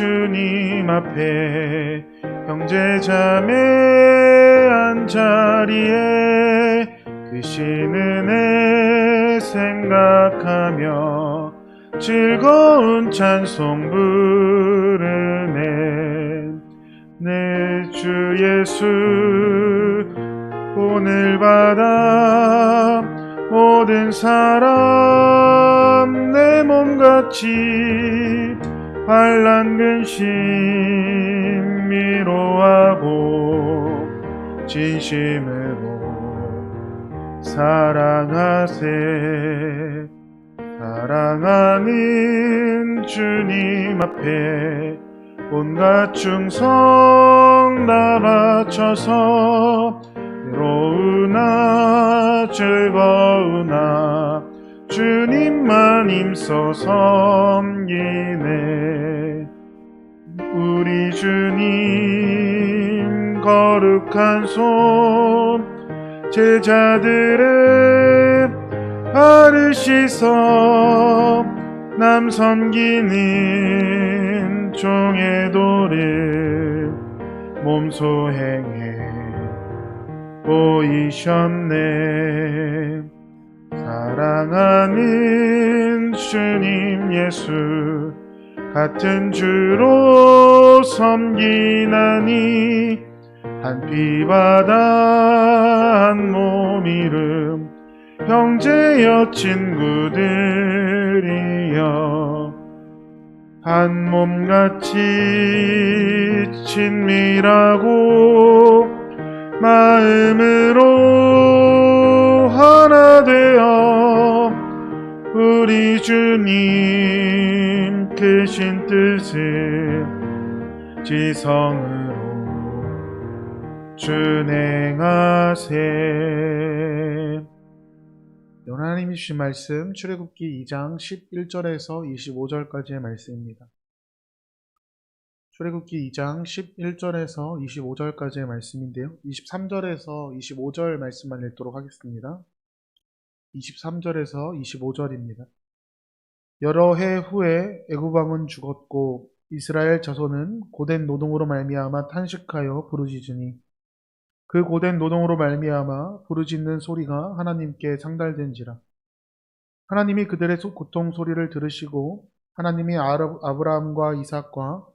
주님 앞에 형제 자매 한 자리에 그신 은혜 생각하며 즐거운 찬송 부르네 내 주 예수 오늘 받아 모든 사람 내 몸같이 반란 근심 위로하고 진심으로 사랑하세. 사랑하는 주님 앞에 온갖 충성 다 바쳐서 괴로우나 즐거우나 주님만 힘써 섬기네 우리 주님 거룩한 손 제자들의 발을 씻어 남 섬기는 종의 도를 몸소 행해 보이셨네. 사랑하는 주님 예수 같은 주로 섬기나니 한 피바다 한 몸 이름 형제여 친구들이여. 한 몸같이 친밀하고 마음으로 하나 되어 우리 주님 크신 뜻을 지성으로 준행하세 하나님이 주신 말씀 출애굽기 2장 11절에서 25절까지의 말씀입니다. 출애굽기 2장 11절에서 25절까지의 말씀인데요. 23절에서 25절 말씀만 읽도록 하겠습니다. 23절에서 25절입니다. 여러 해 후에 애굽 왕은 죽었고 이스라엘 자손은 고된 노동으로 말미암아 탄식하여 부르짖으니 그 고된 노동으로 말미암아 부르짖는 소리가 하나님께 상달된지라 하나님이 그들의 고통 소리를 들으시고 하나님이 아브라함과 이삭과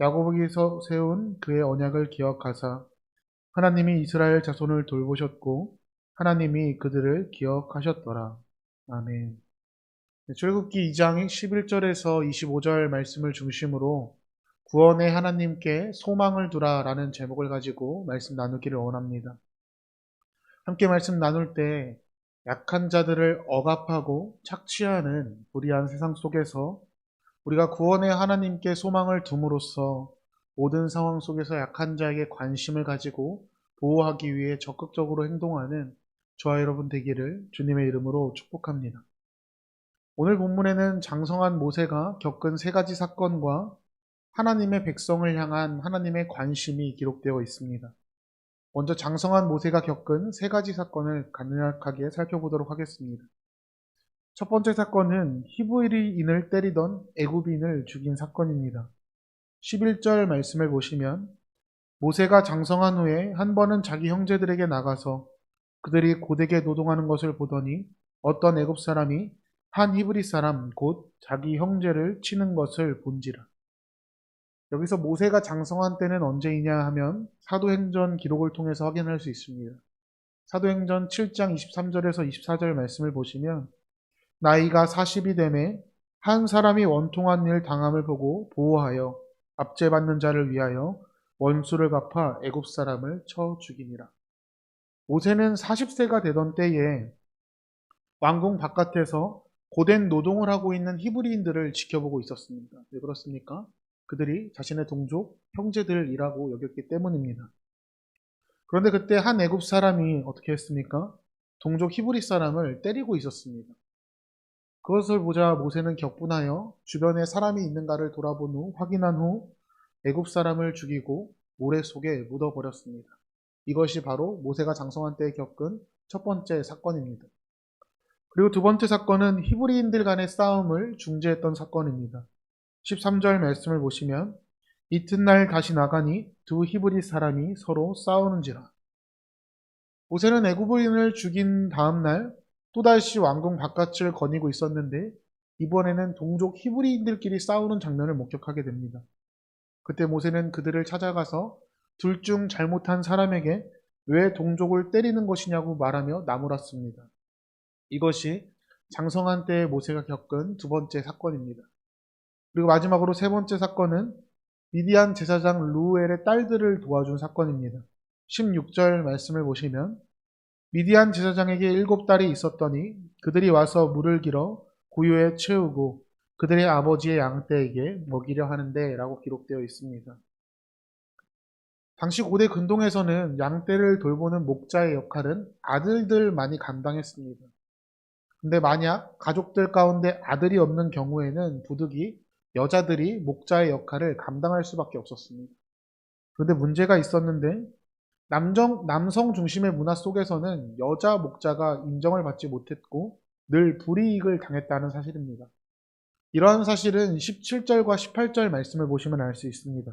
야곱에게서 세운 그의 언약을 기억하사 하나님이 이스라엘 자손을 돌보셨고 하나님이 그들을 기억하셨더라. 아멘. 네, 출국기 2장 11절에서 25절 말씀을 중심으로 구원의 하나님께 소망을 두라 라는 제목을 가지고 말씀 나누기를 원합니다. 함께 말씀 나눌 때 약한 자들을 억압하고 착취하는 불의한 세상 속에서 우리가 구원의 하나님께 소망을 둠으로써 모든 상황 속에서 약한 자에게 관심을 가지고 보호하기 위해 적극적으로 행동하는 저와 여러분 되기를 주님의 이름으로 축복합니다. 오늘 본문에는 장성한 모세가 겪은 세 가지 사건과 하나님의 백성을 향한 하나님의 관심이 기록되어 있습니다. 먼저 장성한 모세가 겪은 세 가지 사건을 간략하게 살펴보도록 하겠습니다. 첫 번째 사건은 히브리인을 때리던 애굽인을 죽인 사건입니다. 11절 말씀을 보시면 모세가 장성한 후에 한 번은 자기 형제들에게 나가서 그들이 고되게 노동하는 것을 보더니 어떤 애굽 사람이 한 히브리 사람 곧 자기 형제를 치는 것을 본지라. 여기서 모세가 장성한 때는 언제이냐 하면 사도행전 기록을 통해서 확인할 수 있습니다. 사도행전 7장 23절에서 24절 말씀을 보시면 나이가 40이 되매 한 사람이 원통한 일 당함을 보고 보호하여 압제받는 자를 위하여 원수를 갚아 애굽 사람을 쳐 죽이니라. 모세는 40세가 되던 때에 왕궁 바깥에서 고된 노동을 하고 있는 히브리인들을 지켜보고 있었습니다. 왜 그렇습니까? 그들이 자신의 동족, 형제들이라고 여겼기 때문입니다. 그런데 그때 한 애굽 사람이 어떻게 했습니까? 동족 히브리 사람을 때리고 있었습니다. 그것을 보자 모세는 격분하여 주변에 사람이 있는가를 돌아본 후 확인한 후 애굽 사람을 죽이고 모래 속에 묻어버렸습니다. 이것이 바로 모세가 장성한 때에 겪은 첫 번째 사건입니다. 그리고 두 번째 사건은 히브리인들 간의 싸움을 중재했던 사건입니다. 13절 말씀을 보시면 이튿날 다시 나가니 두 히브리 사람이 서로 싸우는지라. 모세는 애굽인을 죽인 다음 날 또다시 왕궁 바깥을 거니고 있었는데 이번에는 동족 히브리인들끼리 싸우는 장면을 목격하게 됩니다. 그때 모세는 그들을 찾아가서 둘 중 잘못한 사람에게 왜 동족을 때리는 것이냐고 말하며 나무랐습니다. 이것이 장성한 때의 모세가 겪은 두 번째 사건입니다. 그리고 마지막으로 세 번째 사건은 미디안 제사장 루엘의 딸들을 도와준 사건입니다. 16절 말씀을 보시면 미디안 제사장에게 일곱 딸이 있었더니 그들이 와서 물을 길어 구유에 채우고 그들의 아버지의 양떼에게 먹이려 하는데 라고 기록되어 있습니다. 당시 고대 근동에서는 양떼를 돌보는 목자의 역할은 아들들만이 감당했습니다. 근데 만약 가족들 가운데 아들이 없는 경우에는 부득이 여자들이 목자의 역할을 감당할 수밖에 없었습니다. 그런데 문제가 있었는데 남정, 남성 중심의 문화 속에서는 여자 목자가 인정을 받지 못했고 늘 불이익을 당했다는 사실입니다. 이러한 사실은 17절과 18절 말씀을 보시면 알 수 있습니다.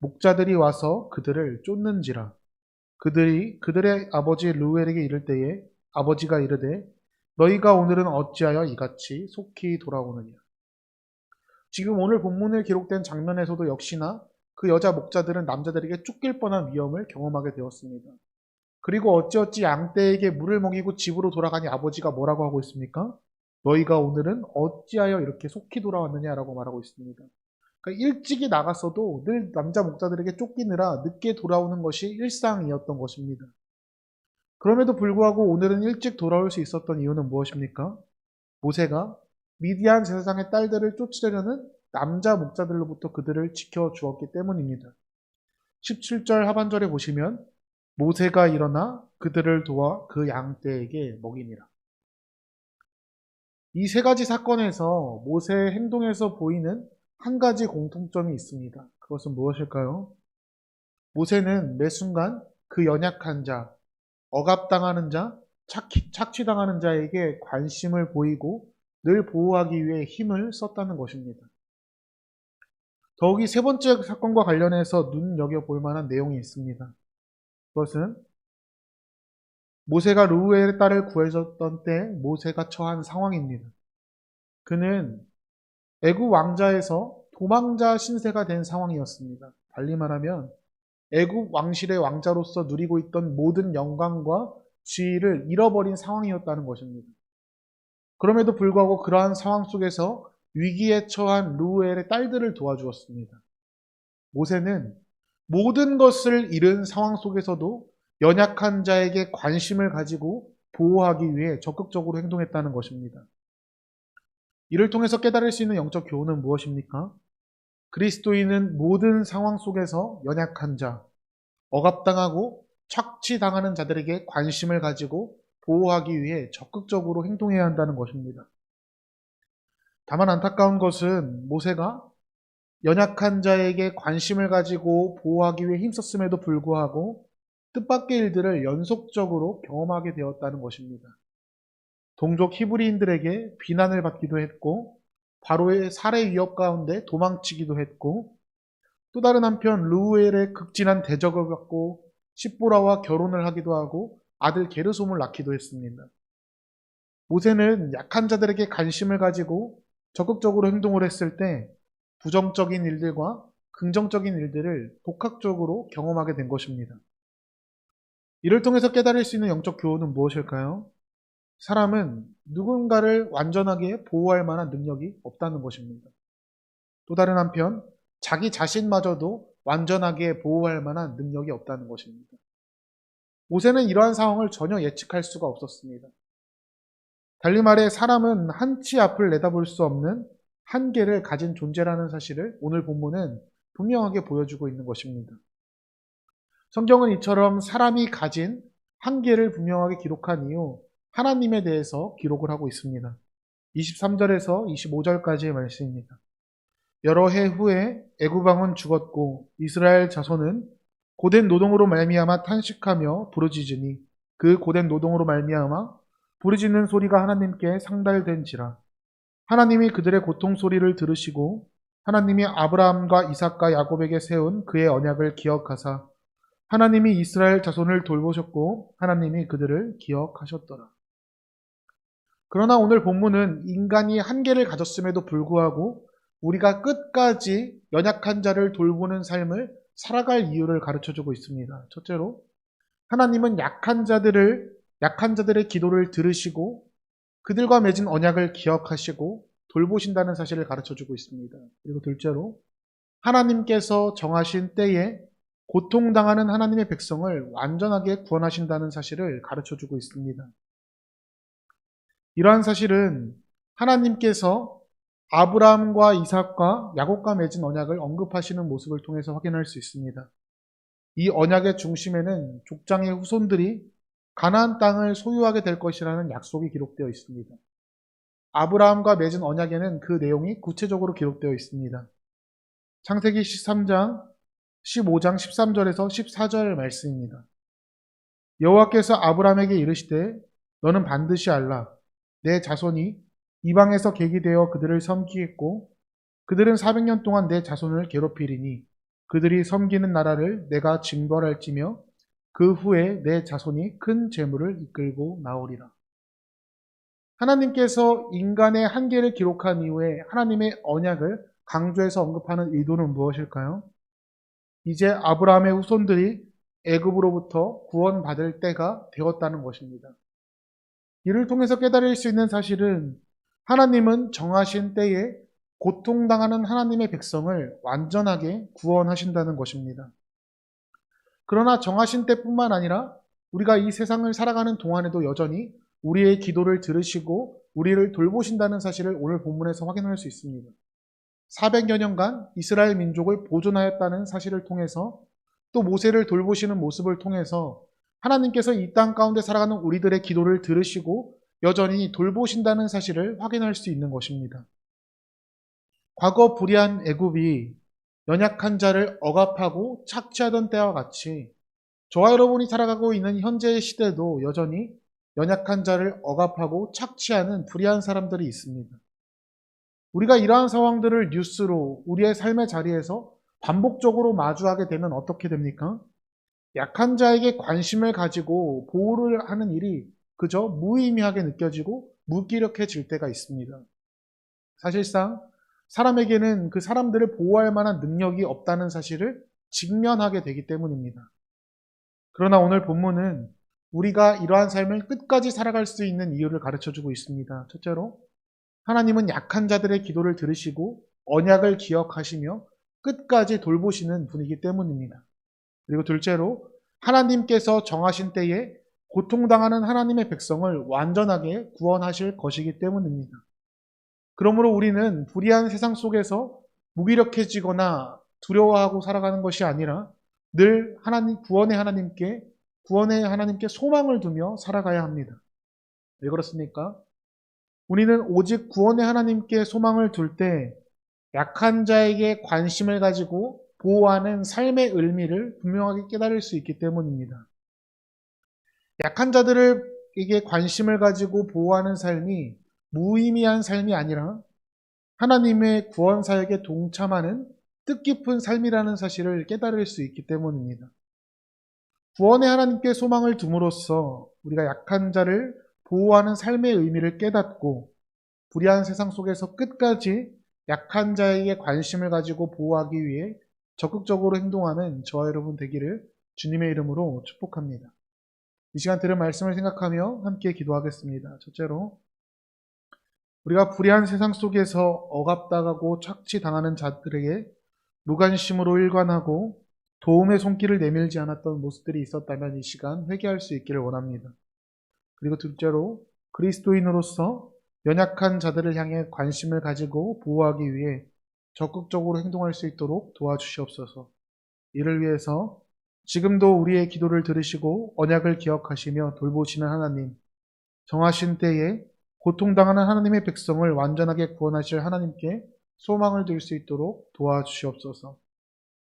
목자들이 와서 그들을 쫓는지라 그들이 그들의 아버지 루엘에게 이를 때에 아버지가 이르되 너희가 오늘은 어찌하여 이같이 속히 돌아오느냐 지금 오늘 본문에 기록된 장면에서도 역시나 그 여자 목자들은 남자들에게 쫓길 뻔한 위험을 경험하게 되었습니다. 그리고 어찌어찌 양떼에게 물을 먹이고 집으로 돌아가니 아버지가 뭐라고 하고 있습니까? 너희가 오늘은 어찌하여 이렇게 속히 돌아왔느냐라고 말하고 있습니다. 그러니까 일찍이 나갔어도 늘 남자 목자들에게 쫓기느라 늦게 돌아오는 것이 일상이었던 것입니다. 그럼에도 불구하고 오늘은 일찍 돌아올 수 있었던 이유는 무엇입니까? 모세가 미디안 제사장의 딸들을 쫓으려는 남자 목자들로부터 그들을 지켜 주었기 때문입니다. 17절 하반절에 보시면 모세가 일어나 그들을 도와 그 양떼에게 먹이니라. 이 세 가지 사건에서 모세의 행동에서 보이는 한 가지 공통점이 있습니다. 그것은 무엇일까요? 모세는 매 순간 그 연약한 자, 억압당하는 자, 착취 당하는 자에게 관심을 보이고 늘 보호하기 위해 힘을 썼다는 것입니다. 더욱이 세 번째 사건과 관련해서 눈여겨 볼 만한 내용이 있습니다. 그것은 모세가 루우엘의 딸을 구해줬던 때 모세가 처한 상황입니다. 그는 애굽 왕자에서 도망자 신세가 된 상황이었습니다. 달리 말하면 애굽 왕실의 왕자로서 누리고 있던 모든 영광과 지위를 잃어버린 상황이었다는 것입니다. 그럼에도 불구하고 그러한 상황 속에서 위기에 처한 루엘의 딸들을 도와주었습니다. 모세는 모든 것을 잃은 상황 속에서도 연약한 자에게 관심을 가지고 보호하기 위해 적극적으로 행동했다는 것입니다. 이를 통해서 깨달을 수 있는 영적 교훈은 무엇입니까? 그리스도인은 모든 상황 속에서 연약한 자, 억압당하고 착취당하는 자들에게 관심을 가지고 보호하기 위해 적극적으로 행동해야 한다는 것입니다. 다만 안타까운 것은 모세가 연약한 자에게 관심을 가지고 보호하기 위해 힘썼음에도 불구하고 뜻밖의 일들을 연속적으로 경험하게 되었다는 것입니다. 동족 히브리인들에게 비난을 받기도 했고 바로의 살해 위협 가운데 도망치기도 했고 또 다른 한편 루엘의 극진한 대적을 받고 십보라와 결혼을 하기도 하고 아들 게르솜을 낳기도 했습니다. 모세는 약한 자들에게 관심을 가지고 적극적으로 행동을 했을 때 부정적인 일들과 긍정적인 일들을 독학적으로 경험하게 된 것입니다. 이를 통해서 깨달을 수 있는 영적 교훈은 무엇일까요? 사람은 누군가를 완전하게 보호할 만한 능력이 없다는 것입니다. 또 다른 한편, 자기 자신마저도 완전하게 보호할 만한 능력이 없다는 것입니다. 모세는 이러한 상황을 전혀 예측할 수가 없었습니다. 달리 말해 사람은 한 치 앞을 내다볼 수 없는 한계를 가진 존재라는 사실을 오늘 본문은 분명하게 보여주고 있는 것입니다. 성경은 이처럼 사람이 가진 한계를 분명하게 기록한 이후 하나님에 대해서 기록을 하고 있습니다. 23절에서 25절까지의 말씀입니다. 여러 해 후에 애구방은 죽었고 이스라엘 자손은 고된 노동으로 말미암아 탄식하며 부르짖으니 그 고된 노동으로 말미암아 부르짖는 소리가 하나님께 상달된지라 하나님이 그들의 고통 소리를 들으시고 하나님이 아브라함과 이삭과 야곱에게 세운 그의 언약을 기억하사 하나님이 이스라엘 자손을 돌보셨고 하나님이 그들을 기억하셨더라. 그러나 오늘 본문은 인간이 한계를 가졌음에도 불구하고 우리가 끝까지 연약한 자를 돌보는 삶을 살아갈 이유를 가르쳐 주고 있습니다. 첫째로 하나님은 약한 자들을 약한 자들의 기도를 들으시고 그들과 맺은 언약을 기억하시고 돌보신다는 사실을 가르쳐 주고 있습니다. 그리고 둘째로 하나님께서 정하신 때에 고통당하는 하나님의 백성을 완전하게 구원하신다는 사실을 가르쳐 주고 있습니다. 이러한 사실은 하나님께서 아브라함과 이삭과 야곱과 맺은 언약을 언급하시는 모습을 통해서 확인할 수 있습니다. 이 언약의 중심에는 족장의 후손들이 가나안 땅을 소유하게 될 것이라는 약속이 기록되어 있습니다. 아브라함과 맺은 언약에는 그 내용이 구체적으로 기록되어 있습니다. 창세기 13장 15장 13절에서 14절 말씀입니다. 여호와께서 아브라함에게 이르시되 너는 반드시 알라 내 자손이 이방에서 객이 되어 그들을 섬기겠고 그들은 400년 동안 내 자손을 괴롭히리니 그들이 섬기는 나라를 내가 징벌할지며 그 후에 내 자손이 큰 재물을 이끌고 나오리라. 하나님께서 인간의 한계를 기록한 이후에 하나님의 언약을 강조해서 언급하는 의도는 무엇일까요? 이제 아브라함의 후손들이 애굽으로부터 구원받을 때가 되었다는 것입니다. 이를 통해서 깨달을 수 있는 사실은 하나님은 정하신 때에 고통당하는 하나님의 백성을 완전하게 구원하신다는 것입니다. 그러나 정하신 때뿐만 아니라 우리가 이 세상을 살아가는 동안에도 여전히 우리의 기도를 들으시고 우리를 돌보신다는 사실을 오늘 본문에서 확인할 수 있습니다. 400여 년간 이스라엘 민족을 보존하였다는 사실을 통해서 또 모세를 돌보시는 모습을 통해서 하나님께서 이 땅 가운데 살아가는 우리들의 기도를 들으시고 여전히 돌보신다는 사실을 확인할 수 있는 것입니다. 과거 불의한 애굽이 연약한 자를 억압하고 착취하던 때와 같이 저와 여러분이 살아가고 있는 현재의 시대도 여전히 연약한 자를 억압하고 착취하는 불의한 사람들이 있습니다. 우리가 이러한 상황들을 뉴스로 우리의 삶의 자리에서 반복적으로 마주하게 되면 어떻게 됩니까? 약한 자에게 관심을 가지고 보호를 하는 일이 그저 무의미하게 느껴지고 무기력해질 때가 있습니다. 사실상 사람에게는 그 사람들을 보호할 만한 능력이 없다는 사실을 직면하게 되기 때문입니다. 그러나 오늘 본문은 우리가 이러한 삶을 끝까지 살아갈 수 있는 이유를 가르쳐 주고 있습니다. 첫째로, 하나님은 약한 자들의 기도를 들으시고 언약을 기억하시며 끝까지 돌보시는 분이기 때문입니다. 그리고 둘째로, 하나님께서 정하신 때에 고통당하는 하나님의 백성을 완전하게 구원하실 것이기 때문입니다. 그러므로 우리는 불의한 세상 속에서 무기력해지거나 두려워하고 살아가는 것이 아니라 늘 하나님, 구원의 하나님께, 구원의 하나님께 소망을 두며 살아가야 합니다. 왜 그렇습니까? 우리는 오직 구원의 하나님께 소망을 둘 때 약한 자에게 관심을 가지고 보호하는 삶의 의미를 분명하게 깨달을 수 있기 때문입니다. 약한 자들에게 관심을 가지고 보호하는 삶이 무의미한 삶이 아니라 하나님의 구원 사역에 동참하는 뜻깊은 삶이라는 사실을 깨달을 수 있기 때문입니다. 구원의 하나님께 소망을 둠으로써 우리가 약한 자를 보호하는 삶의 의미를 깨닫고 불의한 세상 속에서 끝까지 약한 자에게 관심을 가지고 보호하기 위해 적극적으로 행동하는 저와 여러분 되기를 주님의 이름으로 축복합니다. 이 시간 들은 말씀을 생각하며 함께 기도하겠습니다. 첫째로 우리가 불의한 세상 속에서 억압당하고 착취당하는 자들에게 무관심으로 일관하고 도움의 손길을 내밀지 않았던 모습들이 있었다면 이 시간 회개할 수 있기를 원합니다. 그리고 둘째로 그리스도인으로서 연약한 자들을 향해 관심을 가지고 보호하기 위해 적극적으로 행동할 수 있도록 도와주시옵소서. 이를 위해서 지금도 우리의 기도를 들으시고 언약을 기억하시며 돌보시는 하나님, 정하신 때에 고통당하는 하나님의 백성을 완전하게 구원하실 하나님께 소망을 둘수 있도록 도와주시옵소서.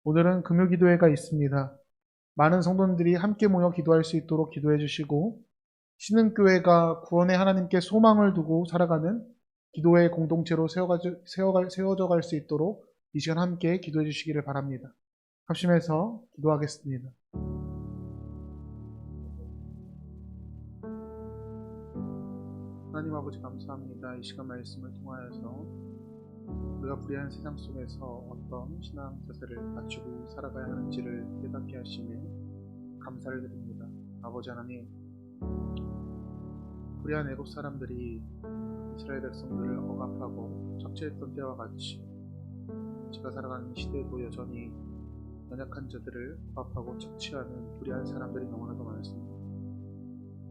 오늘은 금요기도회가 있습니다. 많은 성도님들이 함께 모여 기도할 수 있도록 기도해 주시고 신흥교회가 구원의 하나님께 소망을 두고 살아가는 기도의 공동체로 세워져 갈 수 있도록 이 시간 함께 기도해 주시기를 바랍니다. 합심해서 기도하겠습니다. 하나님 아버지 감사합니다. 이 시간 말씀을 통하여서 우리가 불의한 세상 속에서 어떤 신앙 자세를 갖추고 살아가야 하는지를 깨닫게 하시며 감사를 드립니다. 아버지 하나님, 불의한 애국 사람들이 이스라엘 백성들을 억압하고 착취했던 때와 같이 제가 살아가는 시대도 여전히 연약한 자들을 억압하고 착취하는 불의한 사람들이 너무나도 많습니다.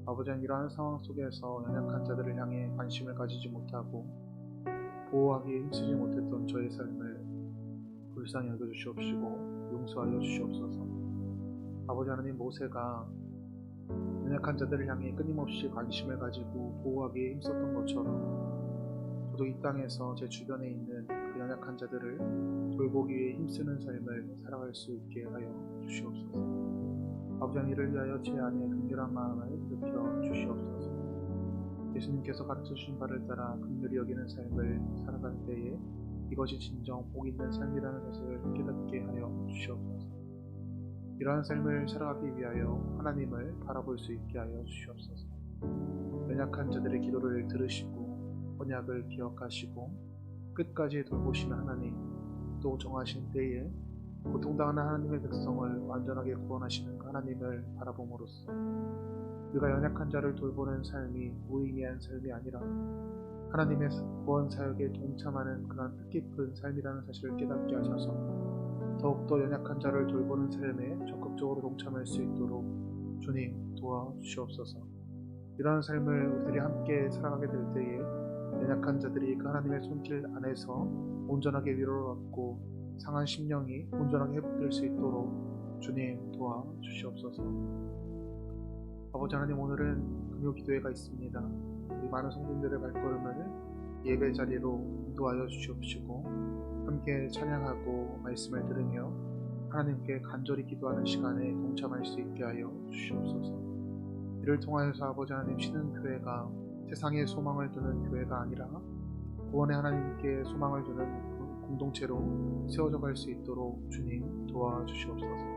아버지는 이러한 상황 속에서 연약한 자들을 향해 관심을 가지지 못하고 보호하기에 힘쓰지 못했던 저의 삶을 불쌍히 여겨 주시옵시고 용서하여 주시옵소서. 아버지 하나님 모세가 연약한 자들을 향해 끊임없이 관심을 가지고 보호하기에 힘썼던 것처럼 저도 이 땅에서 제 주변에 있는 그 연약한 자들을 돌보기 위해 힘쓰는 삶을 살아갈 수 있게 하여 주시옵소서. 아버지 이를 위하여 제 안에 긍휼한 마음을 일으켜 주시옵소서. 예수님께서 가르쳐 주신 바를 따라 긍휼히 여기는 삶을 살아갈 때에 이것이 진정 복 있는 삶이라는 것을 깨닫게 하여 주시옵소서. 이러한 삶을 살아가기 위하여 하나님을 바라볼 수 있게 하여 주시옵소서. 연약한 자들의 기도를 들으시고 언약을 기억하시고 끝까지 돌보시는 하나님 또 정하신 때에 고통당하는 하나님의 백성을 완전하게 구원하시는 그 하나님을 바라봄으로써 우리가 연약한 자를 돌보는 삶이 무의미한 삶이 아니라 하나님의 구원 사역에 동참하는 그런 뜻깊은 삶이라는 사실을 깨닫게 하셔서 더욱더 연약한 자를 돌보는 삶에 적극적으로 동참할 수 있도록 주님 도와주시옵소서. 이러한 삶을 우리들이 함께 살아가게 될 때에 연약한 자들이 그 하나님의 손길 안에서 온전하게 위로를 얻고 상한 심령이 온전하게 회복될 수 있도록 주님 도와주시옵소서. 아버지 하나님 오늘은 금요 기도회가 있습니다. 우리 많은 성도들의 발걸음을 예배 자리로 인도하여 주시옵시고 함께 찬양하고 말씀을 들으며 하나님께 간절히 기도하는 시간에 동참할 수 있게 하여 주시옵소서. 이를 통하여서 아버지 하나님 쉬는 교회가 세상에 소망을 두는 교회가 아니라 구원의 하나님께 소망을 두는 공동체로 세워져 갈 수 있도록 주님 도와주시옵소서.